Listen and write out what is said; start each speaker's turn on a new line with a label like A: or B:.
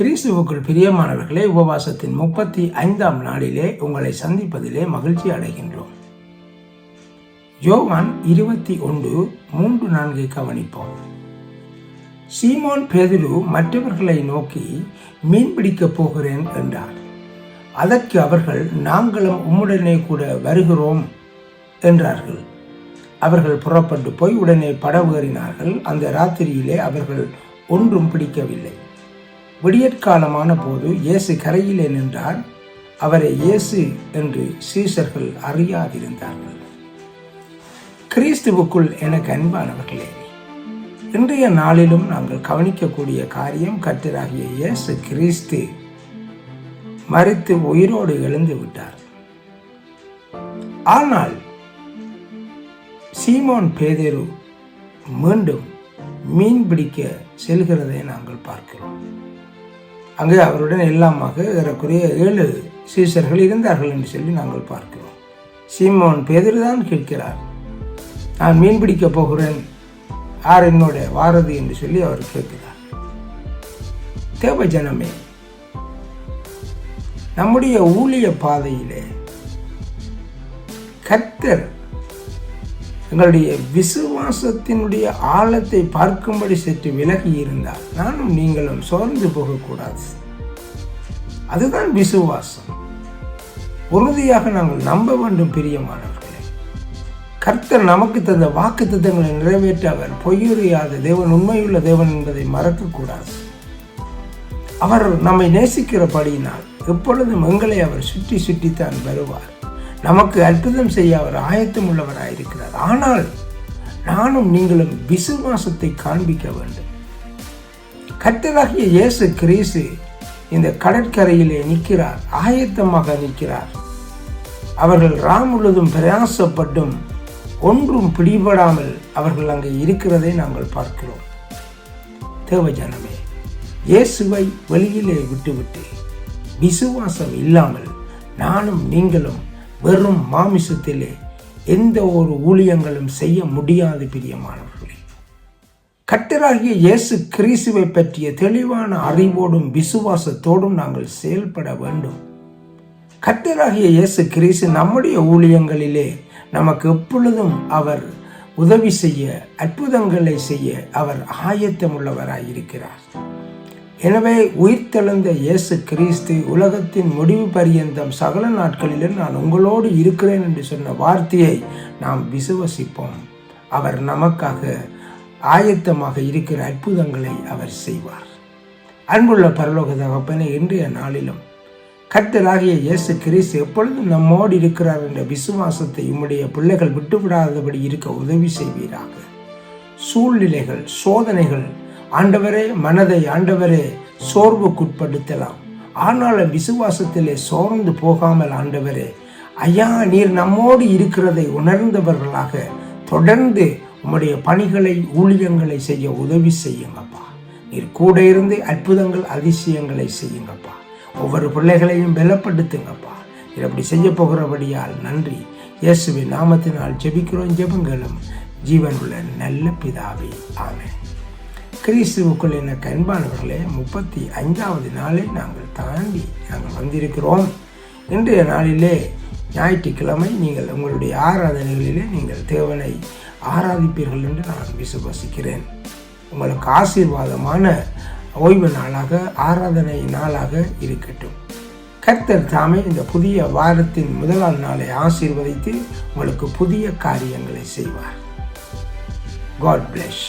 A: கிறிஸ்துவுக்குள் பிரியமானவர்களே உபவாசத்தின் முப்பத்தி ஐந்தாம் நாளிலே உங்களை சந்திப்பதிலே மகிழ்ச்சி அடைகின்றோம். யோவான் இருபத்தி ஒன்று மூன்று நான்கை கவனிப்போம். சீமோன் பேதுரு மற்றவர்களை நோக்கி மீன் பிடிக்கப் போகிறேன் என்றார். அதற்கு அவர்கள் நாங்களும் உம்முடனே கூட வருகிறோம் என்றார்கள். அவர்கள் புறப்பட்டு போய் உடனே படவேறினார்கள். அந்த ராத்திரியிலே அவர்கள் ஒன்றும் பிடிக்கவில்லை. விடியற்காலமான போது இயேசு கரையிலே நின்றார். அவரை இயேசு என்று சீசர்கள் அறியாதிருந்தார்கள். கிறிஸ்துவுக்குள் எனக்கு அன்பானவர்களே இன்றைய நாளிலும் நாங்கள் கவனிக்கக்கூடிய காரியம் கத்தராகிய இயேசு கிறிஸ்து மறித்து உயிரோடு எழுந்து விட்டார். ஆனால் சீமோன் பேதேரு மீண்டும் மீன் பிடிக்க செல்கிறதை நாங்கள் பார்க்கிறோம். அங்கே அவருடன் எல்லாமாக ஏறக்குறைய ஏழு சீசர்கள் இருந்தார்கள் என்று சொல்லி நாங்கள் பார்க்கிறோம். சீமோன் பேதர் தான் கேட்கிறார். நான் மீன் பிடிக்க போகிறேன். யார் என்னோட வாரது என்று சொல்லி அவர் கேட்கிறார். தேவ ஜனமே நம்முடைய ஊழிய பாதையிலே கத்தர் எங்களுடைய விசுவாசத்தினுடைய ஆழத்தை பார்க்கும்படி சற்று விலகி இருந்தால் நானும் நீங்களும் சோர்ந்து போகக்கூடாது. அதுதான் விசுவாசம். உறுதியாக நாங்கள் நம்ப வேண்டும் பிரியமானவர்களே கர்த்தர் நமக்கு தந்த வாக்கு திட்டங்களை நிறைவேற்ற அவர் பொய்யுறையாத தேவன் உண்மையுள்ள தேவன் என்பதை மறக்கக்கூடாது. அவர் நம்மை நேசிக்கிறபடியினால் எப்பொழுதும் எங்களை அவர் சுற்றி சுற்றித்தான் வருவார். நமக்கு அற்புதம் செய்ய அவர் ஆயத்தம் உள்ளவராயிருக்கிறார் ஆனால் நானும் நீங்களும் விசுவாசத்தை காண்பிக்க வேண்டும். கத்தராகிய இயேசு கிரீசு இந்த கடற்கரையிலே நிற்கிறார் ஆயத்தமாக நிற்கிறார். அவர்கள் ராம் முழுதும் பிரயாசப்பட்டும் ஒன்றும் பிடிபடாமல் அவர்கள் அங்கே இருக்கிறதை நாங்கள் பார்க்கிறோம். தேவஜனமே இயேசுவை வெளியிலே விட்டுவிட்டு விசுவாசம் இல்லாமல் நானும் நீங்களும் வெறும் மாமிசத்திலே எந்த ஒரு ஊழியங்களும் செய்ய முடியாது பிரியமானவர்களே. கட்டராகிய இயேசு கிறிசுவை பற்றிய தெளிவான அறிவோடும் விசுவாசத்தோடும் நாங்கள் செயல்பட வேண்டும். கட்டராகிய இயேசு கிறிசு நம்முடைய ஊழியங்களிலே நமக்கு எப்பொழுதும் அவர் உதவி செய்ய அற்புதங்களை செய்ய அவர் ஆயத்தமுள்ளவராயிருக்கிறார். எனவே உயிர்த்தெழுந்த இயேசு கிறிஸ்து உலகத்தின் முடிவு பரியந்தம் சகல நாட்களிலும் நான் உங்களோடு இருக்கிறேன் என்று சொன்ன வார்த்தையை நாம் விசுவசிப்போம். அவர் நமக்காக ஆயத்தமாக இருக்கிற அற்புதங்களை அவர் செய்வார். அன்புள்ள பரலோக தகப்பனை இன்றைய நாளிலும் கர்த்தராகிய இயேசு கிறிஸ்து எப்பொழுதும் நம்மோடு இருக்கிறார் என்ற விசுவாசத்தை உம்முடைய பிள்ளைகள் விட்டுவிடாதபடி இருக்க உதவி செய்வீராக. சூழ்நிலைகள் சோதனைகள் ஆண்டவரே மனதை ஆண்டவரே சோர்வுக்குட்படுத்தலாம். ஆனாலும் விசுவாசத்திலே சோர்ந்து போகாமல் ஆண்டவரே ஐயா நீர் நம்மோடு இருக்கிறதை உணர்ந்தவர்களாக தொடர்ந்து உம்முடைய பணிகளை ஊழியங்களை செய்ய உதவி செய்யுங்கப்பா. நீர் கூட இருந்து அற்புதங்கள் அதிசயங்களை செய்யுங்கப்பா. ஒவ்வொரு பிள்ளைகளையும் பலப்படுத்துங்கப்பா. நீர் அப்படி செய்ய போகிறபடியால் நன்றி. இயேசுவின் நாமத்தினால் ஜெபிக்கிறோம் ஜெபங்களும். ஜீவனுள்ள நல்ல பிதாவே ஆமேன். கிறிஸ்துவுக்குள் என்ன கண்பானவர்களே முப்பத்தி ஐந்தாவது நாளை நாங்கள் தாண்டி நாங்கள் வந்திருக்கிறோம். இன்றைய நாளிலே ஞாயிற்றுக்கிழமை நீங்கள் உங்களுடைய ஆராதனைகளிலே நீங்கள் தேவனை ஆராதிப்பீர்கள் என்று நான் விசுவசிக்கிறேன். உங்களுக்கு ஆசீர்வாதமான ஓய்வு நாளாக ஆராதனை நாளாக இருக்கட்டும். கர்த்தர் தாமே இந்த புதிய வாரத்தின் முதலாம் நாளை ஆசீர்வதித்து உங்களுக்கு புதிய காரியங்களை செய்வார். God plus